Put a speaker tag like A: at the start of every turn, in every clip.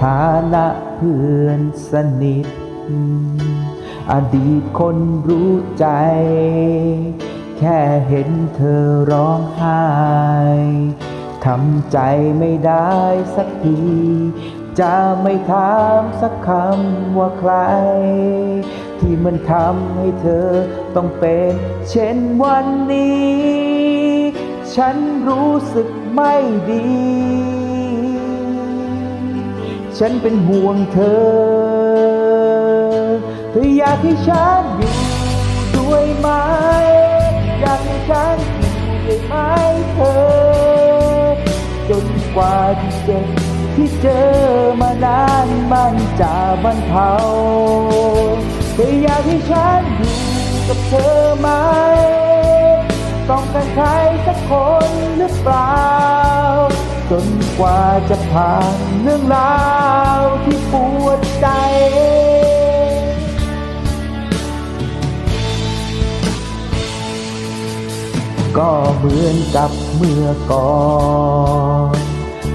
A: ฐานะเพื่อนสนิท อดีตคนรู้ใจ แค่เห็นเธอร้องไห้ทำใจไม่ได้สักที จะไม่ถามสักคำว่าใคร ที่มันทำให้เธอต้องเป็นเช่นวันนี้ ฉันรู้สึกไม่ดี ฉันเป็นห่วงเธอ เธออยากให้ฉันอยู่ด้วยไหม อยากให้ฉันอยู่ด้วยไหมเธอ จนกว่าที่เจ็บที่เจอมานานมันจะบรรเทา เธออยากให้ฉันอยู่กับเธอไหม ต้องการใครสักคนหรือเปล่า จนกว่าจะผ่านเรื่องราวที่ปวดใจ ก็เหมือนกับเมื่อก่อน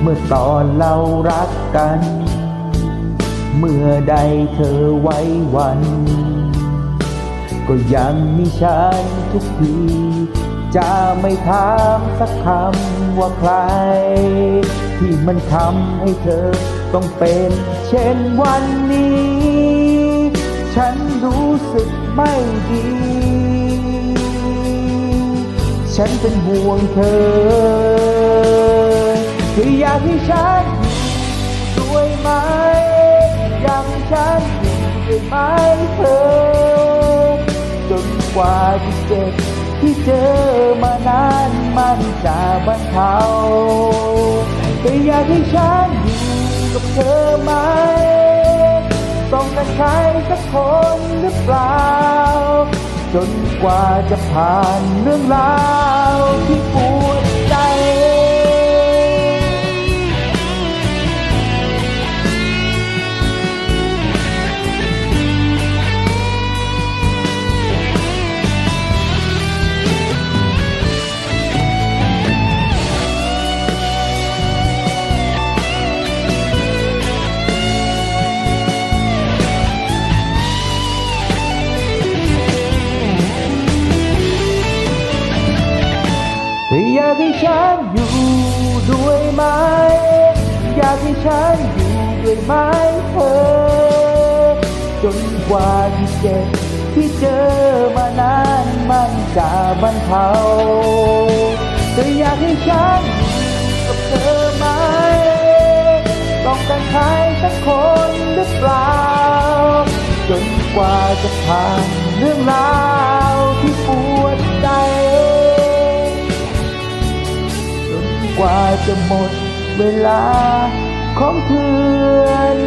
A: เมื่อตอนเรารักกัน เมื่อใดเธอไว้วัน ก็ยังมีฉันทุกทีจะไม่ถามสักคำว่าใคร ที่มันทำให้เธอต้องเป็นเช่นวันนี้ ฉันรู้สึกไม่ดี ฉันเป็นห่วงเธอเธออยากให้ฉันด้วยไหมยากให้ฉันอยู่ด้วยไหมเธอ กว่าที่เจ็บที่เจอมานานมันจะบรรเทาแต่อยากให้ฉันอยู่กับเธอไหม ต้องการใครสักคนหรือเปล่า จนกว่าจะผ่านเรื่องราวที่ปวด ฉันอยู่ด้วยไหม อยากให้ฉันอยู่ด้วยไหมเธอ จนกว่าที่เจ็บที่เจอมานานมันจะบรรเทาเธออยากให้ฉันอยู่กับเธอไหม ต้องการใครสักคนหรือเปล่า จนกว่าจะผ่านเรื่องราวที่ปวด ว่าจะหมดเวลาของเพื่อน